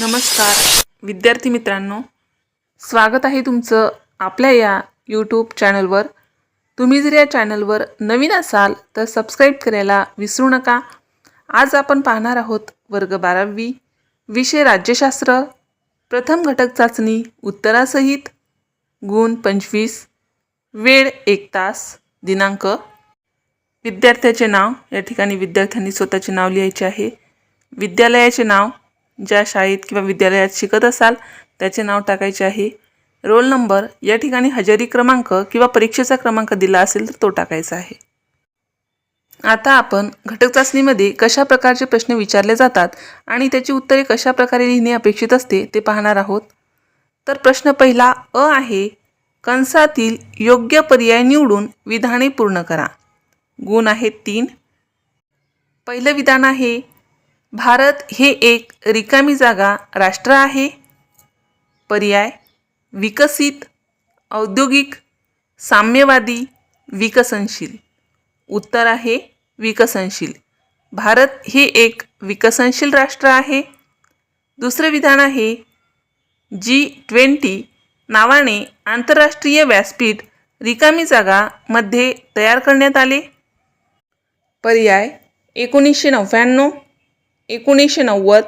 नमस्कार. विद्यार्थी मित्रांनो स्वागत आहे तुमचं आपल्या या यूट्यूब चॅनलवर तुम्ही जर या चॅनलवर नवीन असाल तर सबस्क्राईब करायला विसरू नका. आज आपण पाहणार आहोत वर्ग बारावी विषय राज्यशास्त्र प्रथम घटक चाचणी उत्तरासहित गुण पंचवीस वेळ एक तास दिनांक. विद्यार्थ्याचे नाव या ठिकाणी विद्यार्थ्यांनी स्वतःचे नाव लिहायचे आहे. विद्यालयाचे नाव ज्या शाळेत किंवा विद्यालयात शिकत असाल त्याचे नाव टाकायचे आहे. रोल नंबर या ठिकाणी हजेरी क्रमांक किंवा परीक्षेचा क्रमांक दिला असेल तर तो टाकायचा आहे. आता आपण घटक चाचणीमध्ये कशा प्रकारचे प्रश्न विचारले जातात आणि त्याची उत्तरे कशा प्रकारे लिहिणे अपेक्षित असते ते पाहणार आहोत. तर प्रश्न पहिला अ आहे कंसातील योग्य पर्याय निवडून विधाने पूर्ण करा. गुण आहेत तीन. पहिलं विधान आहे भारत हे एक रिकामी जागा राष्ट्र आहे. पर्याय विकसित औद्योगिक साम्यवादी विकसनशील. उत्तर आहे विकसनशील. भारत हे एक विकसनशील राष्ट्र आहे. दुसरं विधान आहे जी ट्वेंटी नावाने आंतरराष्ट्रीय व्यासपीठ रिकामी जागामध्ये तयार करण्यात आले. पर्याय एकोणीसशे नव्याण्णव. एकोणीसशे नव्वद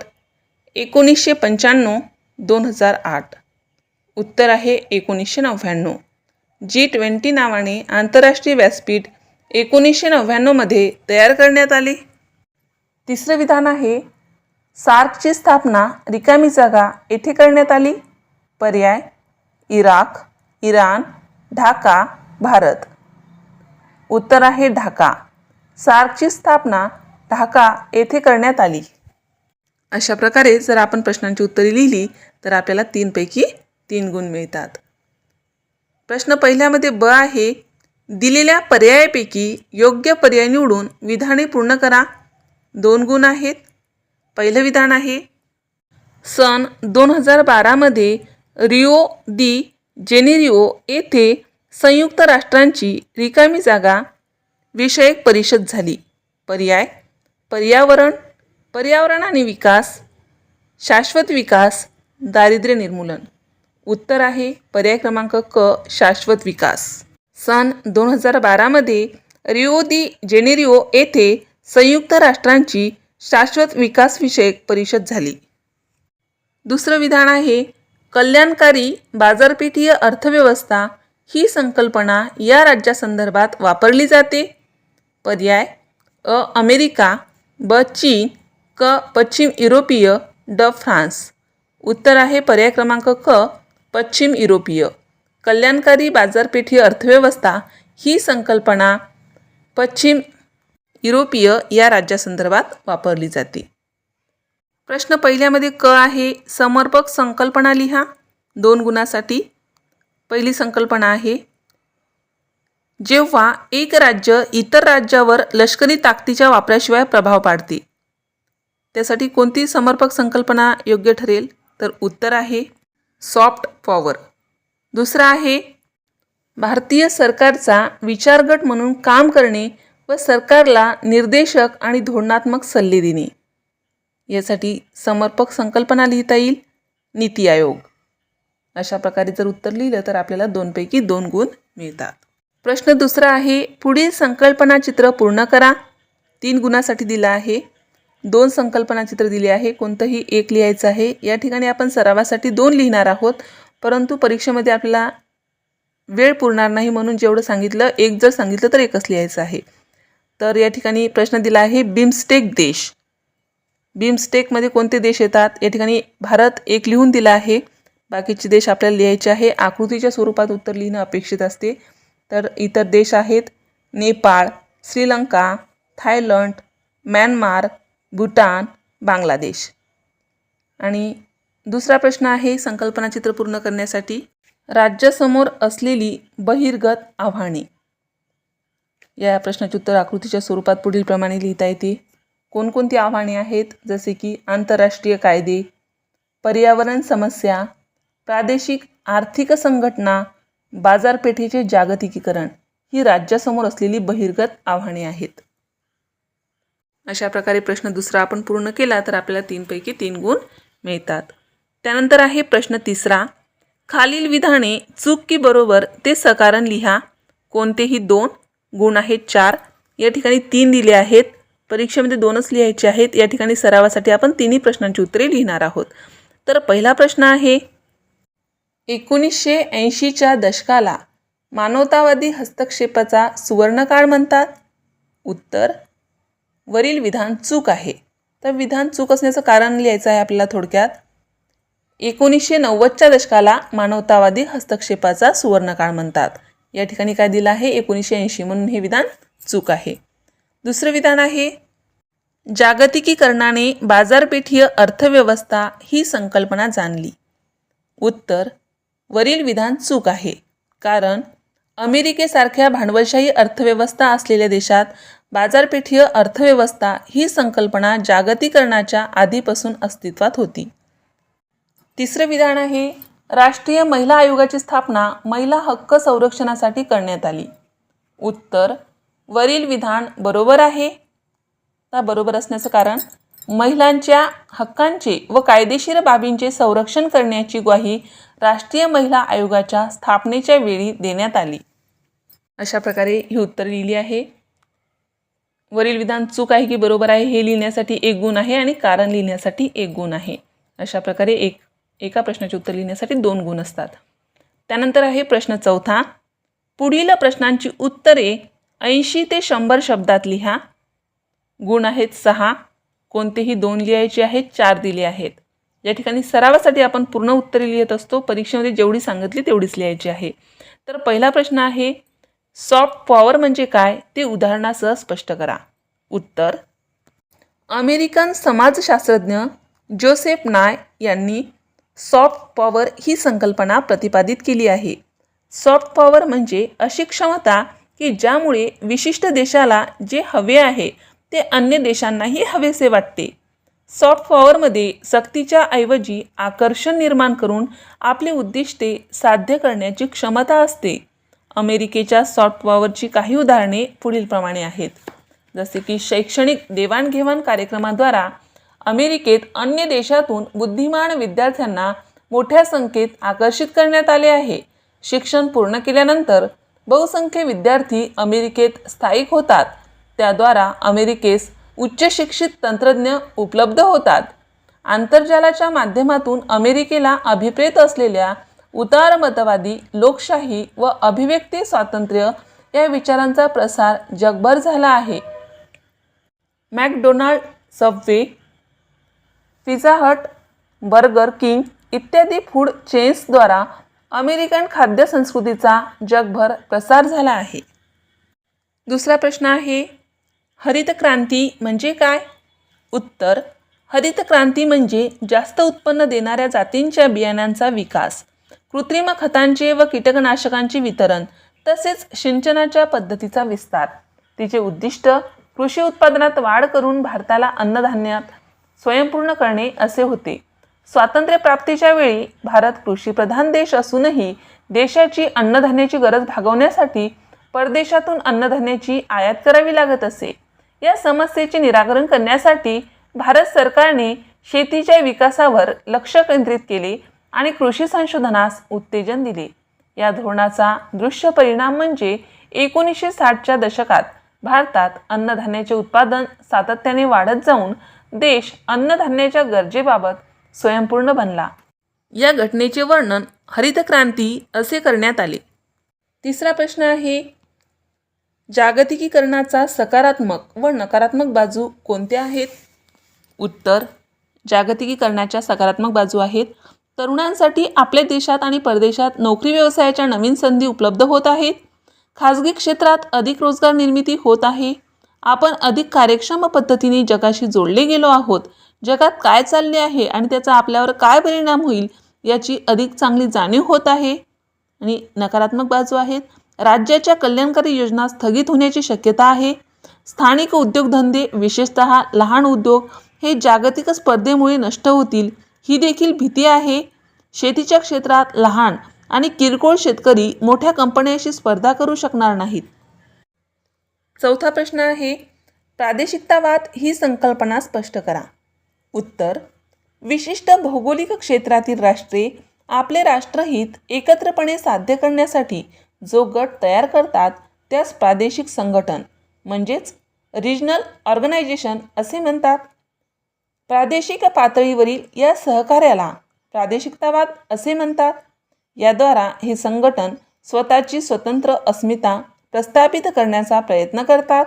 एकोणीसशे पंच्याण्णव दोन हजार आठ. उत्तर आहे एकोणीसशे नव्याण्णव. जी ट्वेंटी नावाने आंतरराष्ट्रीय व्यासपीठ एकोणीसशे नव्याण्णवमध्ये तयार करण्यात आले. तिसरं विधान आहे सार्कची स्थापना रिकामी जागा येथे करण्यात आली. पर्याय इराक इराण ढाका भारत. उत्तर आहे ढाका. सार्कची स्थापना ढाका येथे करण्यात आली. अशा प्रकारे जर आपण प्रश्नांची उत्तरे लिहिली तर आपल्याला तीनपैकी तीन गुण मिळतात. प्रश्न पहिल्यामध्ये ब आहे दिलेल्या पर्यायापैकी योग्य पर्याय निवडून विधाने पूर्ण करा. दोन गुण आहेत. पहिलं विधान आहे सन दोन हजार बारामध्ये रिओ दी जेनेरिओ येथे संयुक्त राष्ट्रांची रिकामी जागा विषयक परिषद झाली. पर्याय पर्यावरण पर्यावरण आणि विकास शाश्वत विकास दारिद्र्य निर्मूलन. उत्तर आहे पर्याय क्रमांक क शाश्वत विकास. सन दोन हजार बारामध्ये रिओ दी जेनेरिओ येथे संयुक्त राष्ट्रांची शाश्वत विकासविषयक परिषद झाली. दुसरं विधान आहे कल्याणकारी बाजारपेठीय अर्थव्यवस्था ही संकल्पना या राज्यासंदर्भात वापरली जाते. पर्याय अ अमेरिका ब चीन क पश्चिम युरोपीय ड फ्रान्स. उत्तर आहे पर्याय क्रमांक क पश्चिम युरोपीय. कल्याणकारी बाजारपेठी अर्थव्यवस्था ही संकल्पना पश्चिम युरोपीय या राज्यासंदर्भात वापरली जाते. प्रश्न पहिल्यामध्ये क आहे समर्पक संकल्पना लिहा. दोन गुणासाठी. पहिली संकल्पना आहे जेव्हा एक राज्य इतर राज्यावर लष्करी ताकदीच्या वापराशिवाय प्रभाव पाडते. त्यासाठी कोणती समर्पक संकल्पना योग्य ठरेल? तर उत्तर आहे सॉफ्ट पॉवर. दुसरा आहे भारतीय सरकारचा विचारगट म्हणून काम करणे व सरकारला निर्देशक आणि धोरणात्मक सल्ले देणे. यासाठी समर्पक संकल्पना लिहिता येईल नीती आयोग. अशा प्रकारे जर उत्तर लिहिलं तर आपल्याला दोनपैकी दोन गुण मिळतात. प्रश्न दुसरा आहे पुढील संकल्पना चित्र पूर्ण करा. तीन गुणासाठी दिला आहे. दोन संकल्पना चित्र दिले आहे. कोणतंही एक लिहायचं आहे. या ठिकाणी आपण सरावासाठी दोन लिहिणार आहोत. परंतु परीक्षेमध्ये आपल्याला वेळ पुरणार नाही म्हणून जेवढं सांगितलं एक जर सांगितलं तर एकच लिहायचं आहे. तर या ठिकाणी प्रश्न दिला आहे बिमस्टेक देश. बिमस्टेकमध्ये कोणते देश येतात? या ठिकाणी भारत एक लिहून दिला आहे. बाकीचे देश आपल्याला लिहायचे आहे. आकृतीच्या स्वरूपात उत्तर लिहिणं अपेक्षित असते. तर इतर देश आहेत. Nepal Sri Lanka Thailand Myanmar Bhutan Bangladesh. आणि दुसरा प्रश्न आहे संकल्पना चित्र पूर्ण करण्यासाठी. राज्यासमोर असलेली बहिर्गत आव्हाने. या प्रश्नाचे उत्तर आकृतीच्या स्वरूपात पुढीलप्रमाणे लिहिता येते. कोणकोणती आव्हाने आहेत? जसे की आंतरराष्ट्रीय कायदे पर्यावरण समस्या प्रादेशिक आर्थिक संघटना बाजारपेठेचे जागतिकीकरण ही राज्यासमोर असलेली बहिर्गत आव्हाने आहेत. अशा प्रकारे प्रश्न दुसरा आपण पूर्ण केला तर आपल्याला तीनपैकी तीन गुण मिळतात. त्यानंतर आहे प्रश्न तिसरा. खालील विधाने चूक की बरोबर ते सकारण लिहा. कोणतेही दोन गुण आहेत चार. या ठिकाणी तीन दिले आहेत. परीक्षेमध्ये दोनच लिहायचे आहेत. या ठिकाणी सरावासाठी आपण तिन्ही प्रश्नांची उत्तरे लिहिणार आहोत. तर पहिला प्रश्न आहे एकोणीसशे ऐंशीच्या दशकाला मानवतावादी हस्तक्षेपाचा सुवर्णकाळ म्हणतात. उत्तर वरील विधान चूक आहे. तर विधान चूक असण्याचं कारण लिहायचं आहे आपल्याला थोडक्यात. एकोणीसशे नव्वदच्या दशकाला मानवतावादी हस्तक्षेपाचा सुवर्णकाळ म्हणतात. या ठिकाणी काय दिलं आहे? एकोणीसशे ऐंशी म्हणून हे विधान चूक आहे. दुसरं विधान आहे जागतिकीकरणाने बाजारपेठीय अर्थव्यवस्था ही संकल्पना जाणली. उत्तर वरील विधान चूक आहे. कारण अमेरिकेसारख्या भांडवलशाही अर्थव्यवस्था असलेल्या देशात बाजारपेठीय अर्थव्यवस्था ही संकल्पना जागतिकरणाच्या आधीपासून अस्तित्वात होती. तिसरं विधान आहे राष्ट्रीय महिला आयोगाची स्थापना महिला हक्क संरक्षणासाठी करण्यात आली. उत्तर वरील विधान बरोबर आहे. त्या बरोबर असण्याचं कारण? महिलांच्या हक्कांचे व कायदेशीर बाबींचे संरक्षण करण्याची ग्वाही राष्ट्रीय महिला आयोगाच्या स्थापनेच्या वेळी देण्यात आली. अशा प्रकारे ही उत्तर लिहिली आहे. वरील विधान चूक आहे की बरोबर आहे हे लिहिण्यासाठी एक गुण आहे आणि कारण लिहिण्यासाठी एक गुण आहे. अशा प्रकारे एक एका प्रश्नाचे उत्तर लिहिण्यासाठी दोन गुण असतात. त्यानंतर आहे प्रश्न चौथा. पुढील प्रश्नांची उत्तरे ऐंशी ते शंभर शब्दात लिहा. गुण आहेत सहा. कोणतेही दोन लिहायचे आहेत चार दिले आहेत. या ठिकाणी सरावासाठी आपण पूर्ण उत्तरे लिहित असतो. परीक्षेमध्ये जेवढी सांगितली तेवढीच लिहायची आहे. तर पहिला प्रश्न आहे सॉफ्ट पॉवर म्हणजे काय? ते उदाहरणासह स्पष्ट करा. उत्तर अमेरिकन समाजशास्त्रज्ञ जोसेफ नाय यांनी सॉफ्ट पॉवर ही संकल्पना प्रतिपादित केली आहे. सॉफ्ट पॉवर म्हणजे अशी क्षमता की ज्यामुळे विशिष्ट देशाला जे हवे आहे ते अन्य देशांनाही हवेसे वाटते. सॉफ्ट पॉवरमध्ये सक्तीच्या ऐवजी आकर्षण निर्माण करून आपली उद्दिष्टे साध्य करण्याची क्षमता असते. अमेरिकेच्या सॉफ्ट पॉवरची काही उदाहरणे पुढीलप्रमाणे आहेत. जसे की शैक्षणिक देवाणघेवाण कार्यक्रमाद्वारा अमेरिकेत अन्य देशातून बुद्धिमान विद्यार्थ्यांना मोठ्या संख्येत आकर्षित करण्यात आले आहे. शिक्षण पूर्ण केल्यानंतर बहुसंख्य विद्यार्थी अमेरिकेत स्थायिक होतात. त्याद्वारा अमेरिकेस उच्च शिक्षित तंत्रज्ञ उपलब्ध होतात. आंतरजालाच्या माध्यमातून अमेरिकेला अभिप्रेत असलेल्या उतारमतवादी लोकशाही व अभिव्यक्ती स्वातंत्र्य या विचारांचा प्रसार जगभर झाला आहे. McDonald Subway pizza Hut burger King इत्यादी फूड चेन्सद्वारा अमेरिकन खाद्य संस्कृतीचा जगभर प्रसार झाला आहे. दुसरा प्रश्न आहे हरित क्रांती म्हणजे काय? उत्तर हरित क्रांती म्हणजे जास्त उत्पन्न देणाऱ्या जातींच्या बियाण्यांचा विकास कृत्रिम खतांचे व कीटकनाशकांचे वितरण तसेच सिंचनाच्या पद्धतीचा विस्तार. तिचे उद्दिष्ट कृषी उत्पादनात वाढ करून भारताला अन्नधान्यात स्वयंपूर्ण करणे असे होते. स्वातंत्र्यप्राप्तीच्या वेळी भारत कृषीप्रधान देश असूनही देशाची अन्नधान्याची गरज भागवण्यासाठी परदेशातून अन्नधान्याची आयात करावी लागत असे. या समस्येचे निराकरण करण्यासाठी भारत सरकारने शेतीच्या विकासावर लक्ष केंद्रित केले आणि कृषी संशोधनास उत्तेजन दिले. या धोरणाचा दृश्य परिणाम म्हणजे एकोणीसशे साठच्या दशकात भारतात अन्नधान्याचे उत्पादन सातत्याने वाढत जाऊन देश अन्नधान्याच्या गरजेबाबत स्वयंपूर्ण बनला. या घटनेचे वर्णन हरित क्रांती असे करण्यात आले. तिसरा प्रश्न आहे जागतिकीकरणाचा सकारात्मक व नकारात्मक बाजू कोणत्या आहेत? उत्तर जागतिकीकरणाच्या सकारात्मक बाजू आहेत. तरुणांसाठी आपल्या देशात आणि परदेशात नोकरी व्यवसायाच्या नवीन संधी उपलब्ध होत आहेत. खाजगी क्षेत्रात अधिक रोजगार निर्मिती होत आहे. आपण अधिक कार्यक्षम पद्धतीने जगाशी जोडले गेलो आहोत. जगात काय चालले आहे आणि त्याचा आपल्यावर काय परिणाम होईल याची अधिक चांगली जाणीव होत आहे. आणि नकारात्मक बाजू आहेत. राज्याच्या कल्याणकारी योजना स्थगित होण्याची शक्यता आहे. स्थानिक उद्योगधंदे विशेषत लहान उद्योग हे जागतिक स्पर्धेमुळे नष्ट होतील. ही देखील भीती आहे. शेतीच्या क्षेत्रात लहान आणि किरकोळ शेतकरी मोठ्या कंपन्यांशी स्पर्धा करू शकणार नाहीत. चौथा प्रश्न आहे प्रादेशिकतावाद ही संकल्पना स्पष्ट करा. उत्तर विशिष्ट भौगोलिक क्षेत्रातील राष्ट्रे आपले राष्ट्रहित एकत्रपणे साध्य करण्यासाठी जो गट तयार करतात त्यास प्रादेशिक संघटन म्हणजेच रिजनल ऑर्गनायझेशन असे म्हणतात. प्रादेशिक पातळीवरील या सहकार्याला प्रादेशिकतावाद असे म्हणतात. याद्वारा हे संघटन स्वतःची स्वतंत्र अस्मिता प्रस्थापित करण्याचा प्रयत्न करतात.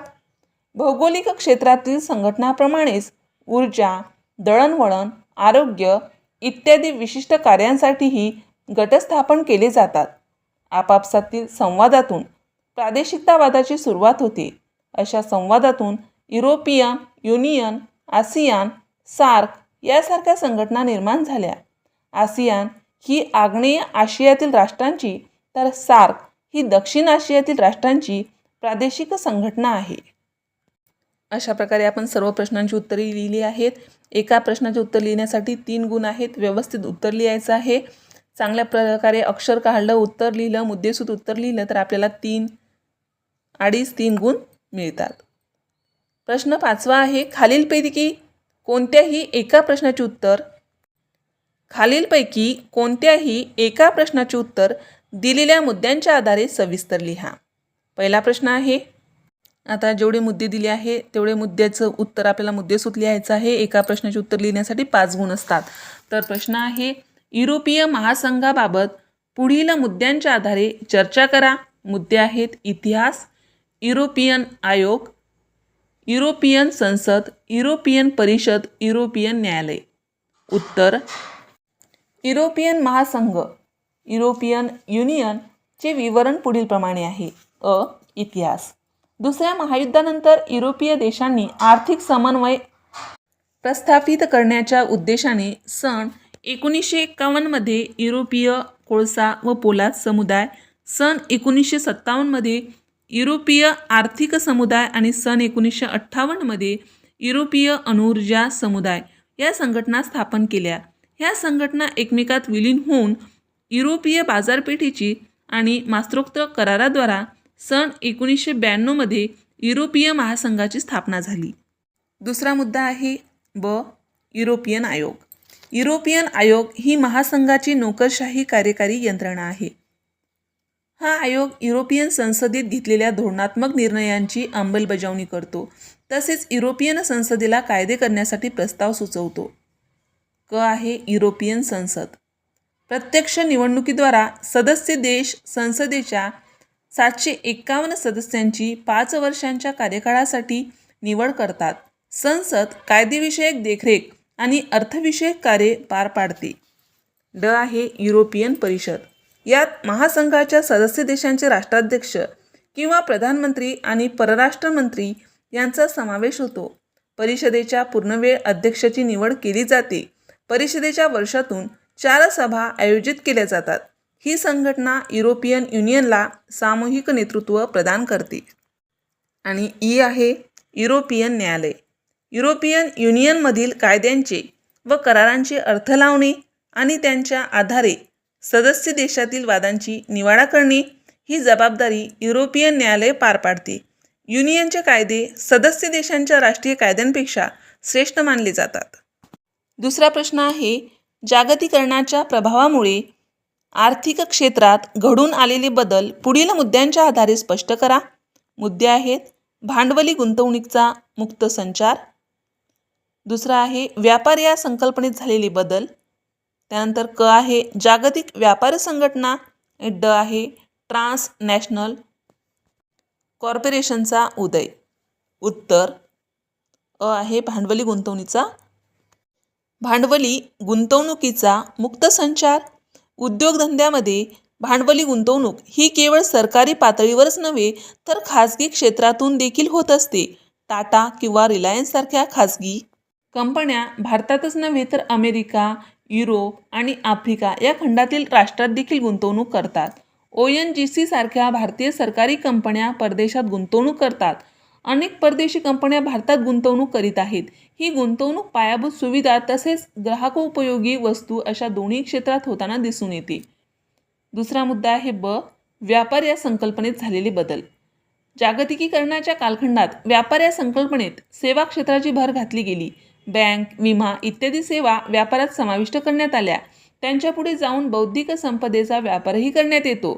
भौगोलिक क्षेत्रातील संघटनाप्रमाणेच ऊर्जा दळणवळण आरोग्य इत्यादी विशिष्ट कार्यांसाठीही गटस्थापन केले जातात. आपापसातील संवादातून प्रादेशिकतावादाची सुरुवात होते. अशा संवादातून युरोपियन युनियन आसियान सार्क यासारख्या संघटना निर्माण झाल्या. आसियान ही आग्नेय आशियातील राष्ट्रांची तर सार्क ही दक्षिण आशियातील राष्ट्रांची प्रादेशिक संघटना आहे. अशा प्रकारे आपण सर्व प्रश्नांची उत्तरे लिहिली आहेत. एका प्रश्नाचे उत्तर लिहिण्यासाठी तीन गुण आहेत. व्यवस्थित उत्तर लिहायचं आहे. चांगल्या प्रकारे अक्षर काढलं उत्तर लिहिलं मुद्देसूद उत्तर लिहिलं तर आपल्याला तीन अडीच तीन गुण मिळतात. प्रश्न पाचवा आहे खालीलपैकी कोणत्याही एका प्रश्नाचे उत्तर खालीलपैकी कोणत्याही एका प्रश्नाचे उत्तर दिलेल्या मुद्द्यांच्या आधारे सविस्तर लिहा. पहिला प्रश्न आहे आता जेवढे मुद्दे दिले आहे तेवढे मुद्द्याचं उत्तर आपल्याला मुद्देसूद लिहायचं आहे एका प्रश्नाचे उत्तर लिहिण्यासाठी पाच गुण असतात. तर प्रश्न आहे युरोपीय महासंघाबाबत पुढील मुद्द्यांच्या आधारे चर्चा करा. मुद्दे आहेत इतिहास युरोपियन आयोग युरोपियन संसद युरोपियन परिषद युरोपियन न्यायालय. उत्तर युरोपियन महासंघ युरोपियन युनियनचे विवरण पुढीलप्रमाणे आहे. अ इतिहास. दुसऱ्या महायुद्धानंतर युरोपीय देशांनी आर्थिक समन्वय प्रस्थापित करण्याच्या उद्देशाने सन एकोणीसशे एक्कावन्नमध्ये युरोपीय कोळसा व पोलाद समुदाय सन एकोणीसशे सत्तावन्नमध्ये युरोपीय आर्थिक समुदाय आणि सन एकोणीसशे अठ्ठावन्नमध्ये युरोपीय अणुऊर्जा समुदाय या संघटना स्थापन केल्या. ह्या संघटना एकमेकात विलीन होऊन युरोपीय बाजारपेठेची आणि मास्त्रोक्त कराराद्वारा सन एकोणीसशे ब्याण्णवमध्ये युरोपीय महासंघाची स्थापना झाली. दुसरा मुद्दा आहे ब युरोपियन आयोग. युरोपियन आयोग ही महासंघाची नोकरशाही कार्यकारी यंत्रणा आहे. हा आयोग युरोपियन संसदेत घेतलेल्या धोरणात्मक निर्णयांची अंमलबजावणी करतो. तसेच युरोपियन संसदेला कायदे करण्यासाठी प्रस्ताव सुचवतो. क आहे युरोपियन संसद. प्रत्यक्ष निवडणुकीद्वारा सदस्य देश संसदेच्या सातशे एक्कावन्न सदस्यांची पाच वर्षांच्या कार्यकाळासाठी निवड करतात. संसद कायदेविषयक देखरेख आणि अर्थविषयक कार्ये पार पाडते. ड आहे युरोपियन परिषद. यात महासंघाच्या सदस्य देशांचे राष्ट्राध्यक्ष किंवा प्रधानमंत्री आणि परराष्ट्रमंत्री यांचा समावेश होतो. परिषदेच्या पूर्णवेळ अध्यक्षाची निवड केली जाते. परिषदेच्या वर्षातून चार सभा आयोजित केल्या जातात. ही संघटना युरोपियन युनियनला सामूहिक नेतृत्व प्रदान करते. आणि ई आहे युरोपियन न्यायालय. युरोपियन युनियनमधील कायद्यांचे व करारांचे अर्थ लावणे आणि त्यांच्या आधारे सदस्य देशातील वादांची निवाडा करणे ही जबाबदारी युरोपियन न्यायालय पार पाडते. युनियनचे कायदे सदस्य देशांच्या राष्ट्रीय कायद्यांपेक्षा श्रेष्ठ मानले जातात. दुसरा प्रश्न आहे जागतिकरणाच्या प्रभावामुळे आर्थिक क्षेत्रात घडून आलेले बदल पुढील मुद्द्यांच्या आधारे स्पष्ट करा. मुद्दे आहेत भांडवली गुंतवणूकचा मुक्त संचार दुसरा आहे व्यापार या संकल्पनेत झालेले बदल. त्यानंतर क आहे जागतिक व्यापार संघटना. ड आहे ट्रान्स नॅशनल कॉर्पोरेशनचा उदय. उत्तर अ आहे भांडवली गुंतवणुकीचा. भांडवली गुंतवणुकीचा मुक्त संचार. उद्योगधंद्यामध्ये भांडवली गुंतवणूक ही केवळ सरकारी पातळीवरच नव्हे तर खाजगी क्षेत्रातून देखील होत असते. टाटा किंवा रिलायन्ससारख्या खाजगी कंपन्या भारतातच नव्हे तर अमेरिका युरोप आणि आफ्रिका या खंडातील राष्ट्रात देखील गुंतवणूक करतात. ओ एन जी सी सारख्या भारतीय सरकारी कंपन्या परदेशात गुंतवणूक करतात. अनेक परदेशी कंपन्या भारतात गुंतवणूक करीत आहेत. ही गुंतवणूक पायाभूत सुविधा तसेच ग्राहकोपयोगी वस्तू अशा दोन्ही क्षेत्रात होताना दिसून येते. दुसरा मुद्दा आहे ब व्यापार या संकल्पनेत झालेले बदल. जागतिकीकरणाच्या कालखंडात व्यापार या संकल्पनेत सेवा क्षेत्राची भर घातली गेली. बँक विमा इत्यादी सेवा व्यापारात समाविष्ट करण्यात आल्या. त्यांच्यापुढे जाऊन बौद्धिक संपदेचा व्यापारही करण्यात येतो.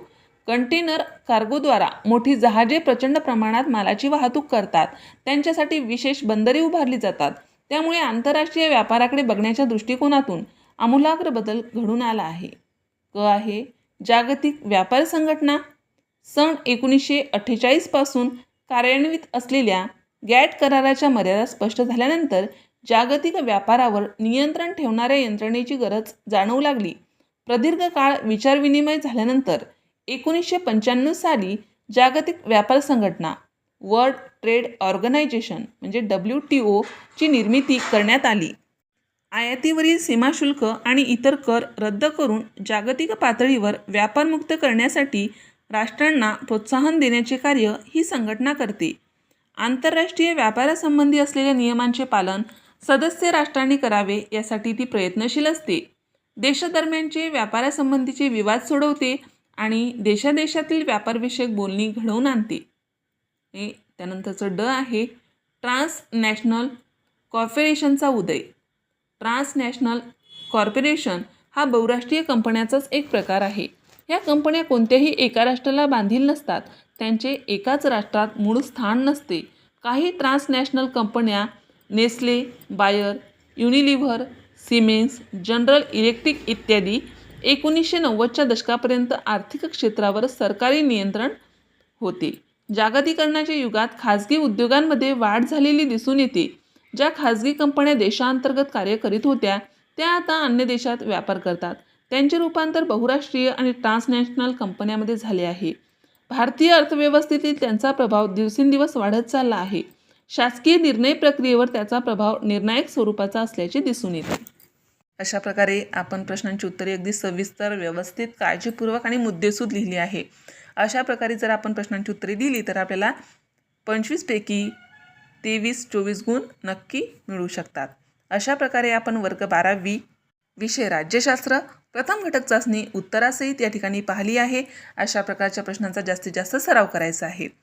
कंटेनर कार्गोद्वारा मोठी जहाजे प्रचंड प्रमाणात मालाची वाहतूक करतात. त्यांच्यासाठी विशेष बंदरे उभारली जातात. त्यामुळे आंतरराष्ट्रीय व्यापाराकडे बघण्याच्या दृष्टिकोनातून आमूलाग्र बदल घडून आला आहे. क आहे जागतिक व्यापार संघटना. सन एकोणीसशे अठ्ठेचाळीसपासून कार्यान्वित असलेल्या गॅट कराराच्या मर्यादा स्पष्ट झाल्यानंतर जागतिक व्यापारावर नियंत्रण ठेवणाऱ्या यंत्रणेची गरज जाणवू लागली. प्रदीर्घ काळ विचारविनिमय झाल्यानंतर एकोणीसशे पंच्याण्णव साली जागतिक व्यापार संघटना वर्ल्ड ट्रेड ऑर्गनायझेशन म्हणजे डब्ल्यू टी ओची निर्मिती करण्यात आली. आयातीवरील सीमाशुल्क आणि इतर कर रद्द करून जागतिक पातळीवर व्यापारमुक्त करण्यासाठी राष्ट्रांना प्रोत्साहन देण्याचे कार्य ही संघटना करते. आंतरराष्ट्रीय व्यापारासंबंधी असलेल्या नियमांचे पालन सदस्य राष्ट्रांनी करावे यासाठी ती प्रयत्नशील असते. देशादरम्यानचे व्यापारासंबंधीचे विवाद सोडवते आणि देशादेशातील व्यापारविषयक बोलणी घडवून आणते. हे त्यानंतरचं ड आहे ट्रान्स नॅशनल कॉर्पोरेशनचा उदय. ट्रान्सनॅशनल कॉर्पोरेशन हा बहुराष्ट्रीय कंपन्याचाच एक प्रकार आहे. या कंपन्या कोणत्याही एका राष्ट्राला बांधील नसतात. त्यांचे एकाच राष्ट्रात मूळ स्थान नसते. काही ट्रान्सनॅशनल कंपन्या Nestle Bayer Unilever Siemens General Electric इत्यादी एकोणीसशे नव्वदच्या दशकापर्यंत आर्थिक क्षेत्रावर सरकारी नियंत्रण होते. जागतिकरणाच्या युगात खाजगी उद्योगांमध्ये वाढ झालेली दिसून येते. ज्या खाजगी कंपन्या देशांतर्गत कार्य करीत होत्या त्या आता अन्य देशात व्यापार करतात. त्यांचे रूपांतर बहुराष्ट्रीय आणि ट्रान्सनॅशनल कंपन्यामध्ये झाले आहे. भारतीय अर्थव्यवस्थेतील त्यांचा प्रभाव दिवसेंदिवस वाढत चालला आहे. शासकीय निर्णय प्रक्रियेवर त्याचा प्रभाव निर्णायक स्वरूपाचा असल्याचे दिसून येते. अशा प्रकारे आपण प्रश्नांची उत्तरे अगदी सविस्तर व्यवस्थित काळजीपूर्वक आणि मुद्देसूद लिहिली आहे. अशा प्रकारे जर आपण प्रश्नांची उत्तरे दिली तर आपल्याला पंचवीसपैकी तेवीस चोवीस गुण नक्की मिळू शकतात. अशा प्रकारे आपण वर्ग बारावी विषय राज्यशास्त्र प्रथम घटक चाचणी उत्तरासहित या ठिकाणी पाहिली आहे. अशा प्रकारच्या प्रश्नांचा जास्तीत जास्त सराव करायचा आहे.